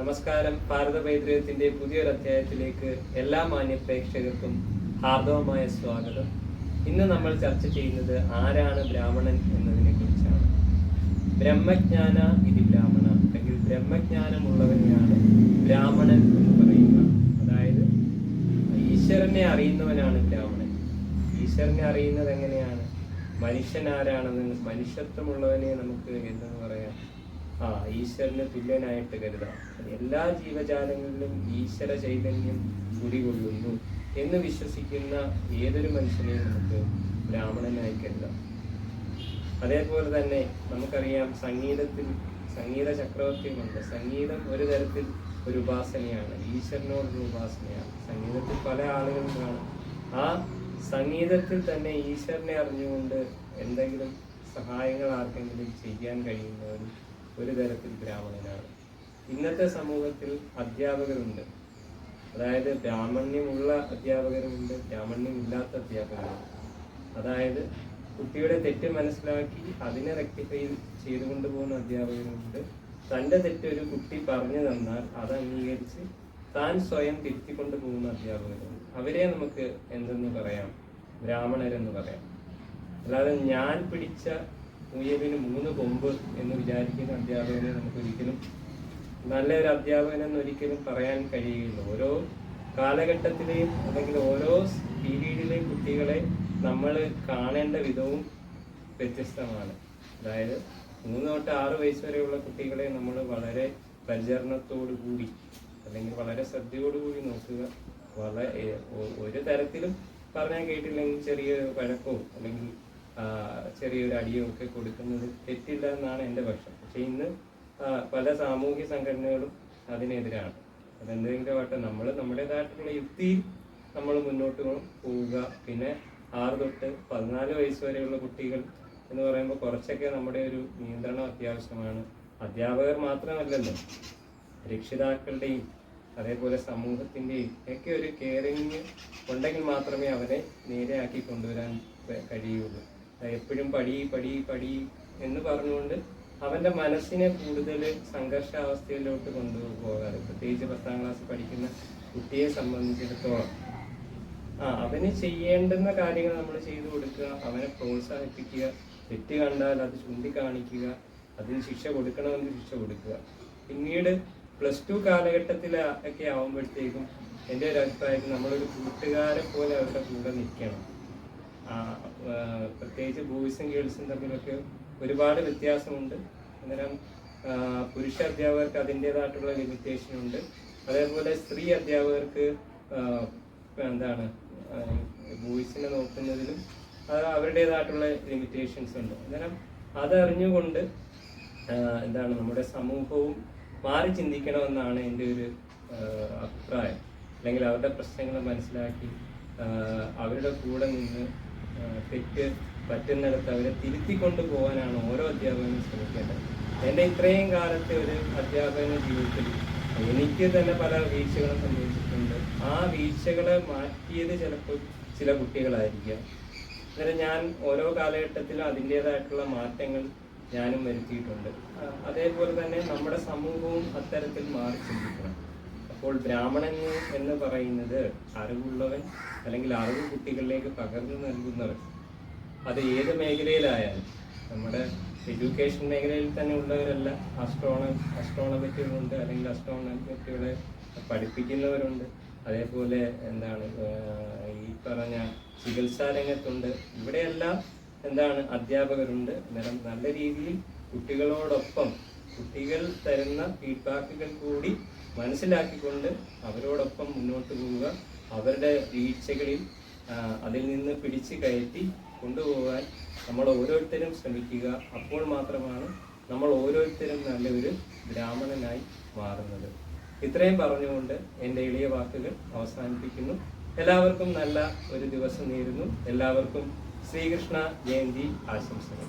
നമസ്കാരം. ഭാരത പൈതൃകത്തിന്റെ പുതിയൊരു അധ്യായത്തിലേക്ക് എല്ലാ മാന്യ പ്രേക്ഷകർക്കും ഹാർദവമായ സ്വാഗതം. ഇന്ന് നമ്മൾ ചർച്ച ചെയ്യുന്നത് ആരാണ് ബ്രാഹ്മണൻ എന്നതിനെ കുറിച്ചാണ്. ബ്രഹ്മജ്ഞാന ഇതി ബ്രാഹ്മണ. അല്ലെങ്കിൽ ബ്രഹ്മജ്ഞാനമുള്ളവനെയാണ് ബ്രാഹ്മണൻ എന്ന് പറയുക. അതായത് ഈശ്വരനെ അറിയുന്നവനാണ് ബ്രാഹ്മണൻ. ഈശ്വരനെ അറിയുന്നത് എങ്ങനെയാണ് മനുഷ്യൻ ആരാണെന്ന് മനുഷ്യത്വമുള്ളവനെ നമുക്ക് പറയാം ആ ഈശ്വരന് തുല്യനായിട്ട് കരുതാം. എല്ലാ ജീവജാലങ്ങളിലും ഈശ്വര ചൈതന്യം കുടികൊള്ളുന്നു എന്ന് വിശ്വസിക്കുന്ന ഏതൊരു മനുഷ്യനെയും നമുക്ക് ബ്രാഹ്മണനായി കരുതാം. അതേപോലെ തന്നെ നമുക്കറിയാം സംഗീതത്തിൽ സംഗീത ചക്രവർത്തിയുമുണ്ട് സംഗീതം ഒരു തരത്തിൽ ഒരു ഉപാസനയാണ്. ഈശ്വരനോടുള്ള ഉപാസനയാണ്. സംഗീതത്തിൽ പല ആളുകളും കാണും. ആ സംഗീതത്തിൽ തന്നെ ഈശ്വരനെ അറിഞ്ഞുകൊണ്ട് എന്തെങ്കിലും സഹായങ്ങൾ ആർക്കെങ്കിലും ചെയ്യാൻ കഴിയുന്നവരും ഒരു തരത്തിൽ ബ്രാഹ്മണനാണ്. ഇന്നത്തെ സമൂഹത്തിൽ അധ്യാപകരുണ്ട്. അതായത് ബ്രാഹ്മണ്യമുള്ള അധ്യാപകരുമുണ്ട് ബ്രാഹ്മണ്യമില്ലാത്ത അധ്യാപകരുണ്ട് അതായത് കുട്ടിയുടെ തെറ്റ് മനസ്സിലാക്കി അതിനെ റെക്ടിഫൈ ചെയ്തുകൊണ്ട് കൊണ്ടുപോകുന്ന അധ്യാപകരുണ്ട് തന്റെ തെറ്റ് ഒരു കുട്ടി പറഞ്ഞു തന്നാൽ അത് അംഗീകരിച്ച് താൻ സ്വയം തിരുത്തിക്കൊണ്ട് പോകുന്ന അധ്യാപകരുണ്ട് അവരെ നമുക്ക് എന്തെന്ന് പറയാം? ബ്രാഹ്മണരെന്ന് പറയാം. അല്ലാതെ ഞാൻ പിടിച്ച മുയലിന് മൂന്ന് കൊമ്പ് എന്ന് വിചാരിക്കുന്ന അധ്യാപകനെ നമുക്ക് ഒരിക്കലും നല്ലൊരു അധ്യാപകൻ എന്ന് ഒരിക്കലും പറയാൻ കഴിയുകയില്ല. ഓരോ കാലഘട്ടത്തിലെയും അല്ലെങ്കിൽ ഓരോ പീരീഡിലെയും കുട്ടികളെ നമ്മൾ കാണേണ്ട വിധവും വ്യത്യസ്തമാണ്. അതായത് മൂന്ന് തൊട്ട് ആറ് വയസ്സ് വരെയുള്ള കുട്ടികളെ നമ്മൾ വളരെ പരിചരണത്തോടു കൂടി അല്ലെങ്കിൽ വളരെ ശ്രദ്ധയോടുകൂടി നോക്കുക. വളരെ ഒരു തരത്തിലും പറഞ്ഞാൽ കേട്ടില്ലെങ്കിൽ ചെറിയ വഴക്കോ അല്ലെങ്കിൽ ചെറിയൊരു അടിയൊക്കെ കൊടുക്കുന്നത് തെറ്റില്ല എന്നാണ് എന്റെ പക്ഷം. പക്ഷെ ഇന്ന് പല സാമൂഹ്യ സംഘടനകളും അതിനെതിരാണ്. അതെന്തെങ്കിലും ആവട്ടെ നമ്മൾ നമ്മുടേതായിട്ടുള്ള യുക്തിയിൽ നമ്മൾ മുന്നോട്ട് പോവുക. പിന്നെ ആറ് തൊട്ട് പതിനാല് വയസ്സ് വരെയുള്ള കുട്ടികൾ എന്ന് പറയുമ്പോൾ കുറച്ചൊക്കെ നമ്മുടെ ഒരു നിയന്ത്രണം അത്യാവശ്യമാണ്. അധ്യാപകർ മാത്രമല്ലല്ലോ രക്ഷിതാക്കളുടെയും അതേപോലെ സമൂഹത്തിന്റെയും ഒക്കെ ഒരു കെയറിങ് ഉണ്ടെങ്കിൽ മാത്രമേ അവരെ നേരെയാക്കി കൊണ്ടുവരാൻ കഴിയുള്ളൂ. എപ്പോഴും പടി പടി പടി എന്ന് പറഞ്ഞുകൊണ്ട് അവന്റെ മനസ്സിനെ കൂടുതൽ സംഘർഷാവസ്ഥയിലോട്ട് കൊണ്ടുപോകാറ്. പ്രത്യേകിച്ച് പത്താം ക്ലാസ് പഠിക്കുന്ന കുട്ടിയെ സംബന്ധിച്ചിടത്തോളം. ആ അവന് ചെയ്യേണ്ടുന്ന കാര്യങ്ങൾ നമ്മൾ ചെയ്തു കൊടുക്കുക അവനെ പ്രോത്സാഹിപ്പിക്കുക തെറ്റ് കണ്ടാൽ അത് ചൂണ്ടിക്കാണിക്കുക അതിന് ശിക്ഷ കൊടുക്കണമെങ്കിൽ ശിക്ഷ കൊടുക്കുക. പിന്നീട് പ്ലസ് ടു കാലഘട്ടത്തിൽ ഒക്കെ ആവുമ്പോഴത്തേക്കും എന്റെ ഒരു അഭിപ്രായത്തിൽ നമ്മളൊരു കൂട്ടുകാരെ പോലെ അവരുടെ കൂടെ നിൽക്കണം. പ്രത്യേകിച്ച് ബോയ്സും ഗേൾസും തമ്മിലൊക്കെ ഒരുപാട് വ്യത്യാസമുണ്ട്. അന്നേരം പുരുഷ അധ്യാപകർക്ക് അതിന്റെതായിട്ടുള്ള ലിമിറ്റേഷൻ ഉണ്ട്. അതേപോലെ സ്ത്രീ അധ്യാപകർക്ക് എന്താണ് ബോയ്സിനെ നോക്കുന്നതിലും അത് അവരുടേതായിട്ടുള്ള ലിമിറ്റേഷൻസ് ഉണ്ട്. അന്നേരം അതറിഞ്ഞുകൊണ്ട് എന്താണ് നമ്മുടെ സമൂഹവും മാറി ചിന്തിക്കണമെന്നാണ് എന്റെ ഒരു അഭിപ്രായം. അല്ലെങ്കിൽ അവരുടെ പ്രശ്നങ്ങൾ മനസ്സിലാക്കി അവരുടെ കൂടെ നിന്ന് തെറ്റ് പറ്റുന്നിടത്ത് അവരെ തിരുത്തിക്കൊണ്ട് പോകാനാണ് ഓരോ അധ്യാപകനും ശ്രമിക്കേണ്ടത്. എന്റെ ഇത്രയും കാലത്തെ ഒരു അധ്യാപന ജീവിതത്തിൽ എനിക്ക് തന്നെ പല വീഴ്ചകളും സംഭവിച്ചിട്ടുണ്ട്. ആ വീഴ്ചകളെ മാറ്റിയത് ചിലപ്പോൾ ചില കുട്ടികളായിരിക്കാം. അന്നേരം ഞാൻ ഓരോ കാലഘട്ടത്തിലും അതിന്റെതായിട്ടുള്ള മാറ്റങ്ങൾ ഞാനും വരുത്തിയിട്ടുണ്ട്. അതേപോലെ തന്നെ നമ്മുടെ സമൂഹവും അത്തരത്തിൽ മാറി ചിന്തിക്കണം. അപ്പോൾ ബ്രാഹ്മണൻ എന്ന് പറയുന്നത് അറിവുള്ളവൻ അല്ലെങ്കിൽ അറിവ് കുട്ടികളിലേക്ക് പകർന്നു നൽകുന്നവൻ. അത് ഏത് മേഖലയിലായാലും നമ്മുടെ എഡ്യൂക്കേഷൻ മേഖലയിൽ തന്നെ ഉള്ളവരല്ല. അസ്ട്രോണ അസ്ട്രോണമിറ്റുകളുണ്ട് അല്ലെങ്കിൽ അസ്ട്രോണമിറ്റുകളെ പഠിപ്പിക്കുന്നവരുണ്ട്. അതേപോലെ എന്താണ് ഈ പറഞ്ഞ ചികിത്സാ രംഗത്തുണ്ട്. ഇവിടെയെല്ലാം എന്താണ് അധ്യാപകരുണ്ട്. അന്നേരം നല്ല രീതിയിൽ കുട്ടികളോടൊപ്പം കുട്ടികൾ തരുന്ന ഫീഡ്ബാക്കുകൾ കൂടി മനസ്സിലാക്കിക്കൊണ്ട് അവരോടൊപ്പം മുന്നോട്ട് പോവുക. അവരുടെ വീഴ്ചകളിൽ അതിൽ നിന്ന് പിടിച്ചു കയറ്റി കൊണ്ടുപോകാൻ നമ്മൾ ഓരോരുത്തരും ശ്രമിക്കുക. അപ്പോൾ മാത്രമാണ് നമ്മൾ ഓരോരുത്തരും നല്ലൊരു ബ്രാഹ്മണനായി മാറുന്നത്. ഇത്രയും പറഞ്ഞുകൊണ്ട് എന്റെ എളിയ വാക്കുകൾ അവസാനിപ്പിക്കുന്നു. എല്ലാവർക്കും നല്ല ഒരു ദിവസം നേരുന്നു. എല്ലാവർക്കും ശ്രീകൃഷ്ണ ജയന്തി ആശംസകൾ.